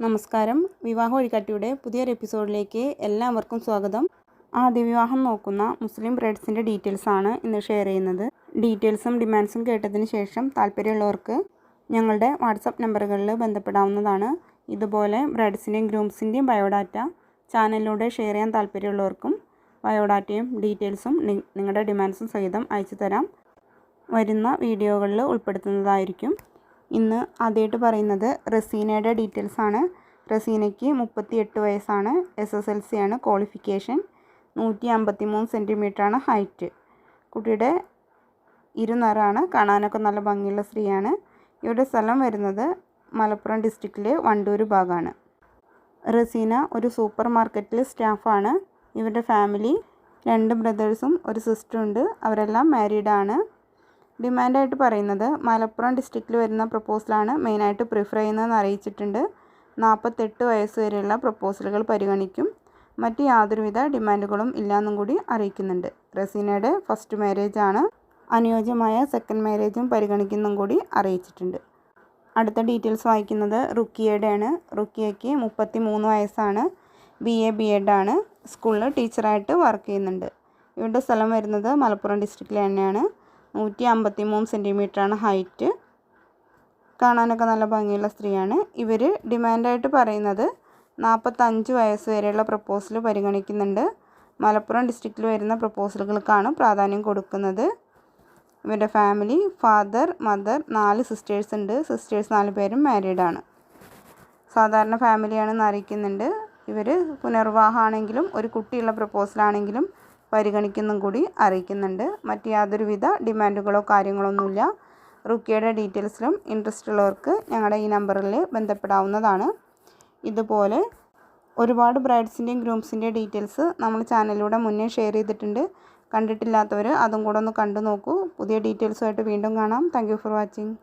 നമസ്കാരം. വിവാഹ വഴികാട്ടിയുടെ പുതിയൊരു എപ്പിസോഡിലേക്ക് എല്ലാവർക്കും സ്വാഗതം. ആദ്യ വിവാഹം നോക്കുന്ന മുസ്ലിം ബ്രൈഡ്സിന്റെ ഡീറ്റെയിൽസ് ആണ് ഇന്ന് ഷെയർ ചെയ്യുന്നത്. ഡീറ്റെയിൽസും ഡിമാൻഡ്സും കേട്ടതിന് ശേഷം താല്പര്യമുള്ളവർക്ക് ഞങ്ങളുടെ വാട്സപ്പ് നമ്പറുകളിൽ ബന്ധപ്പെടാവുന്നതാണ്. ഇതുപോലെ ബ്രൈഡ്സിന്റെയും ഗ്രൂംസിന്റെയും ബയോഡാറ്റ ചാനലിലൂടെ ഷെയർ ചെയ്യാൻ താല്പര്യമുള്ളവർക്കും ബയോഡാറ്റയും ഡീറ്റെയിൽസും നിങ്ങളുടെ ഡിമാൻഡ്സും സഹിതം അയച്ചു തരാം. വരുന്ന വീഡിയോകളിൽ ഉൾപ്പെടുത്തുന്നതായിരിക്കും. ഇന്ന് ആദ്യമായിട്ട് പറയുന്നത് റസീനയുടെ ഡീറ്റെയിൽസ് ആണ്. റസീനയ്ക്ക് മുപ്പത്തി എട്ട് വയസ്സാണ്. എസ് എസ് എൽ സി ആണ് ക്വാളിഫിക്കേഷൻ. നൂറ്റി അമ്പത്തി മൂന്ന് സെന്റിമീറ്ററാണ് ഹൈറ്റ്. കുട്ടിയുടെ ഇരുനിറാണ് കാണാനൊക്കെ നല്ല ഭംഗിയുള്ള സ്ത്രീയാണ്. ഇവരുടെ സ്ഥലം വരുന്നത് മലപ്പുറം ഡിസ്ട്രിക്റ്റിലെ വണ്ടൂർ ഭാഗമാണ് റസീന ഒരു സൂപ്പർ മാർക്കറ്റിൽ സ്റ്റാഫാണ്. ഇവരുടെ ഫാമിലി രണ്ട് ബ്രദേഴ്സും ഒരു സിസ്റ്ററുണ്ട്. അവരെല്ലാം മാരീഡാണ് ഡിമാൻഡായിട്ട് പറയുന്നത് മലപ്പുറം ഡിസ്ട്രിക്റ്റിൽ വരുന്ന പ്രപ്പോസലാണ് മെയിനായിട്ട് പ്രിഫർ ചെയ്യുന്നതെന്ന് അറിയിച്ചിട്ടുണ്ട്. നാൽപ്പത്തെട്ട് വയസ്സ് വരെയുള്ള പ്രപ്പോസലുകൾ പരിഗണിക്കും. മറ്റ് യാതൊരുവിധ ഡിമാൻഡുകളും ഇല്ലയെന്നും കൂടി അറിയിക്കുന്നുണ്ട്. റസീനയുടെ ഫസ്റ്റ് മാരേജ് ആണ് അനുയോജ്യമായ സെക്കൻഡ് മാരേജും പരിഗണിക്കുന്നും കൂടി അറിയിച്ചിട്ടുണ്ട്. അടുത്ത ഡീറ്റെയിൽസ് വായിക്കുന്നത് റുക്കിയയുടെയാണ്. റുക്കിയയ്ക്ക് മുപ്പത്തി മൂന്ന് വയസ്സാണ്. ബി എ ബി എഡ് ആണ്. സ്കൂളിൽ ടീച്ചറായിട്ട് വർക്ക് ചെയ്യുന്നുണ്ട്. ഇവരുടെ സ്ഥലം വരുന്നത് മലപ്പുറം ഡിസ്ട്രിക്റ്റിൽ തന്നെയാണ്. നൂറ്റി അമ്പത്തി മൂന്ന് സെന്റിമീറ്ററാണ് ഹൈറ്റ്. കാണാനൊക്കെ നല്ല ഭംഗിയുള്ള സ്ത്രീയാണ്. ഇവർ ഡിമാൻഡായിട്ട് പറയുന്നത് നാൽപ്പത്തഞ്ച് വയസ്സ് വരെയുള്ള പ്രപ്പോസൽ പരിഗണിക്കുന്നുണ്ട്. മലപ്പുറം ഡിസ്ട്രിക്റ്റിൽ വരുന്ന പ്രപ്പോസലുകൾക്കാണ് പ്രാധാന്യം കൊടുക്കുന്നത്. ഇവരുടെ ഫാമിലി ഫാദർ മദർ നാല് സിസ്റ്റേഴ്സ് ഉണ്ട്. സിസ്റ്റേഴ്സ് നാല് പേരും മാരീഡാണ് സാധാരണ ഫാമിലിയാണെന്ന് അറിയിക്കുന്നുണ്ട്. ഇവർ പുനർവിവാഹമാണെങ്കിലും ഒരു കുട്ടിയുള്ള പ്രപ്പോസലാണെങ്കിലും പരിഗണിക്കുന്നും കൂടി അറിയിക്കുന്നുണ്ട്. മറ്റ് യാതൊരുവിധ ഡിമാൻഡുകളോ കാര്യങ്ങളൊന്നുമില്ല. റുക്കിയുടെ ഡീറ്റെയിൽസിലും ഇൻട്രസ്റ്റ് ഉള്ളവർക്ക് ഞങ്ങളുടെ ഈ നമ്പറിൽ ബന്ധപ്പെടാവുന്നതാണ്. ഇതുപോലെ ഒരുപാട് ബ്രൈഡ്സിന്റെയും ഗ്രൂംസിന്റെയും ഡീറ്റെയിൽസ് നമ്മൾ ചാനലിലൂടെ മുന്നേ ഷെയർ ചെയ്തിട്ടുണ്ട്. കണ്ടിട്ടില്ലാത്തവർ അതും കൂടെ ഒന്ന് കണ്ടു നോക്കൂ. പുതിയ ഡീറ്റെയിൽസുമായിട്ട് വീണ്ടും കാണാം. Thank for watching